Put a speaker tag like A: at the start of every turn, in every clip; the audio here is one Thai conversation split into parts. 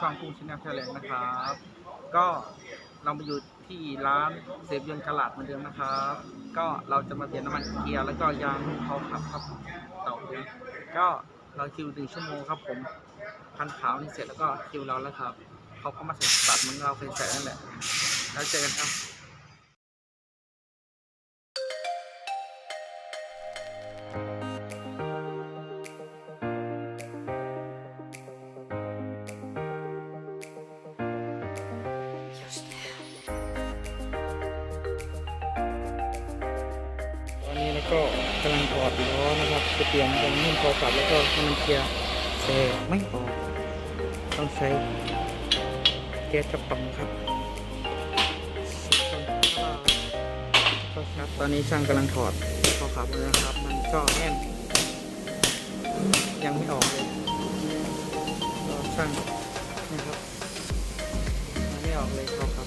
A: ครับ ก็เรามาอยู่ที่ร้านเซฟยนต์กลาดเหมือนเดิมนะครับ ก็เราจะมาเปลี่ยนน้ำมันเกียร์แล้วก็ยางเขาขับครับเต่าเนี่ยก็เราคิวหนึ่งชั่วโมงครับผมพันขาวนี่เสร็จแล้วก็คิวเราแล้วครับเขาก็มาใส่ตัดเหมือนเราเคยใส่นั่นแหละแล้วเจอกันครับ แล้วก็กำลังถอดล้อนะครับจะเปลี่ยนยางนุ่มพอปรับแล้วก็น้มันเกียร์เซไม่ออกต้องใช้แก๊สกระป๋องครับก็ครับตอนนี้ช่างกำลังถอดพอขับเลยนะครับ มันก็แน่น ยังไม่ออกเลยก็ช่างนะครับยังไม่ออกเลยพอครับ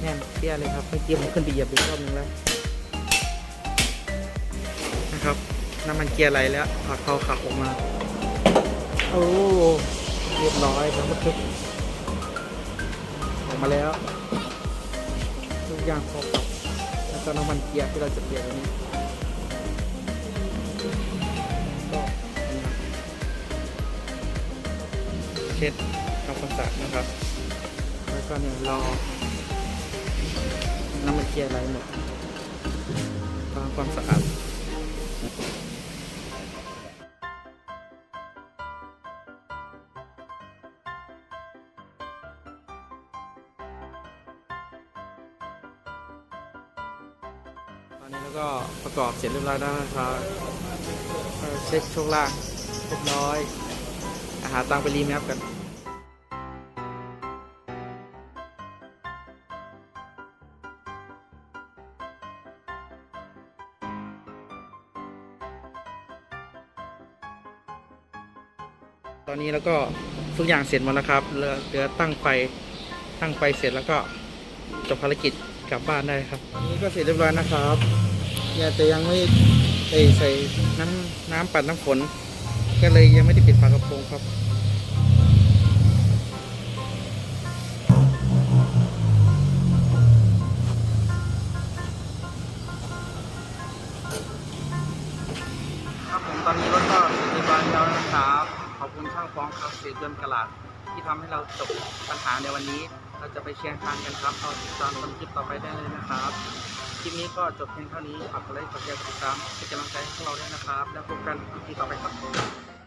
A: แน่นเปี้ยเลยครับเมื่อกี้ผมขึ้นไปเหยียบอีกรอบนึงแล้ว ครับ น้ำมันเกียร์ไหลแล้วถอดเขาขับออกมา โอ้เรียบร้อยครับทุกออกมาแล้วทุกอย่างพอปรับแล้วก็น้ำมันเกียร์ที่เราจะเปลี่ยนวันนี้ก็อันนี้เช็ดทำความสะอาดนะครับ แล้วก็เนี่ยรอน้ำมันเกียร์ไหลหมดทำความสะอาด ตอนนี้แล้วก็ประกอบเสร็จเรียบร้อยแล้วนะครับเอ่อเช็คช่วงล่างเรียบร้อยอาหารตังไปรีแมปกัน ตอนนี้แล้วก็ทุกอย่างเสร็จหมดแล้วครับเหลือเหลือตั้งไฟตั้งไฟเสร็จแล้วก็จบภารกิจกลับบ้านได้ครับตอนนี้ก็เสร็จเรียบร้อยนะครับเนี่ยแต่ยังไม่ใส่ใส่น้ำน้ำปัดน้ำฝน ก็เลยยังไม่ได้ปิดฝากระโปรงครับ ฟ้องครับเสียเดือนกระลาดที่ทำให้เราจบปัญหาในวันนี้ เราจะไปเชียร์ทานกันครับเราติดตามชมคลิปต่อไปได้เลยนะครับคลิปนี้ก็จบเพียงเท่านี้ฝากกดไลค์กดแชร์กดติดตามเป็นกำลังใจให้พวกเราด้วยนะครับ แล้วพบกันคลิปต่อไปครับ